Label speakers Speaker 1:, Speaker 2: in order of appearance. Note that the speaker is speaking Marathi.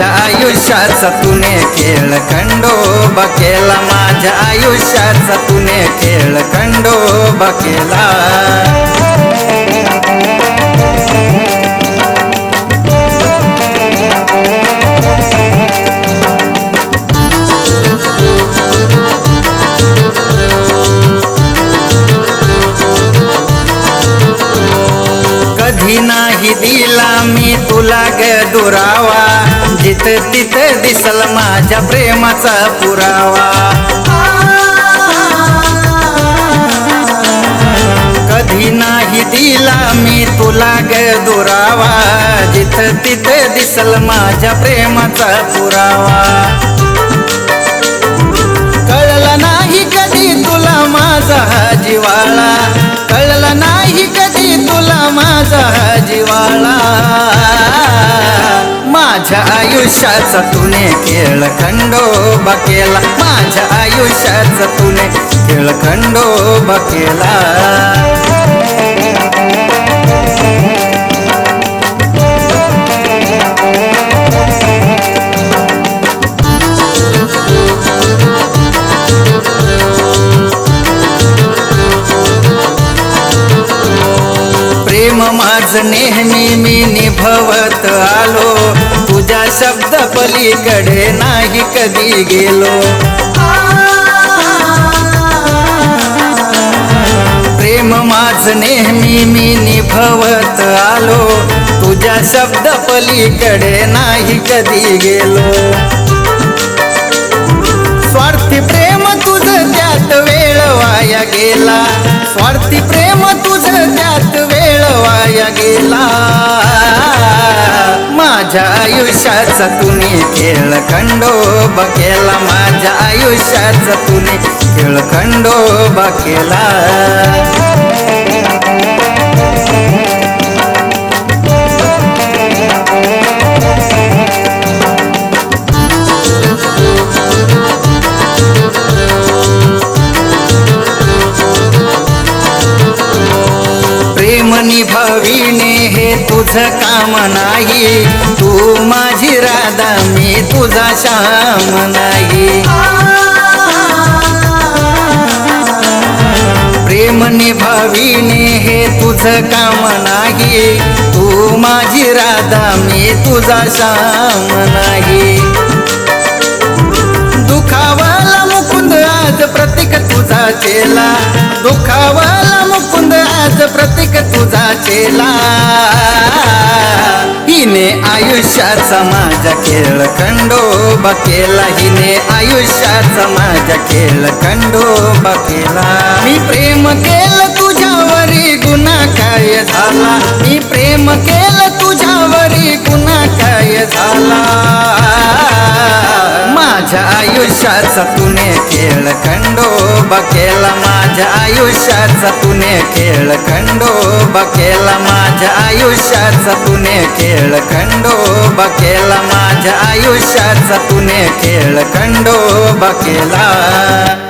Speaker 1: माझ्या आयुष्याचा तुने खेळ खंडोबा केला माझ्या आयुष्याचा तुने खेळ खंडोबा केला कधी नाही दिला मी तुला ग दुरावा जिथ तिथ दिसल माझ्या प्रेमाचा पुरावा. कधी नाही दिला मी तुला ग दुरावा. जिथ तिथ दिसल माझ्या प्रेमाचा पुरावा. कळलं नाही कधी तुला माझा जिवाळा आयुष्याचा तुने खेळ खंडोबा केला माझ्या आयुष्याचा तुने खेळ खंडोबा केला प्रेम माझ नेहमी मी निभवत आलो. तुझ्या शब्द पलीकडे नाही कधी गेलो. प्रेम माझ नेहमी मी निभवत आलो. तुझ्या शब्द पलीकडे नाही कधी गेलो. स्वार्थी प्रेम तुझं त्यात वेळ वाया गेला. स्वार्थी प्रेम तुझं त्यात वेळ वाया गेला. माझ्या आयुष्याचा तुम्ही खेळ खंडोबा केला? माझ्या आयुष्याचा तुम्ही खेळ खंडोबा केला? हे तुझं काम नाही. तू माझी राधा मी तुझा श्याम नाही. प्रेम निभावीने हे तुझं काम नाही. तू माझी राधा मी तुझा श्याम नाही. दुखावाला मुकुंद आज प्रतीक तुझा चेला दुखावाला आज प्रतीक तुझा चेला हिने आयुष्याचा माझा खेळ खंडोबा केला. हिने आयुष्याचा माझा खेळ खंडोबा केला. मी प्रेम केलं तुझ्यावरी गुन्हा काय झाला? मी प्रेम आयुष्याचा तुने खेळ खंडोबा केला माझ्या आयुष्याचा तुने खेळ खंडोबा केला माझ्या आयुष्याचा तुने खेळ खंडोबा केला माझ्या आयुष्याचा तुने खेळ खंडोबा केला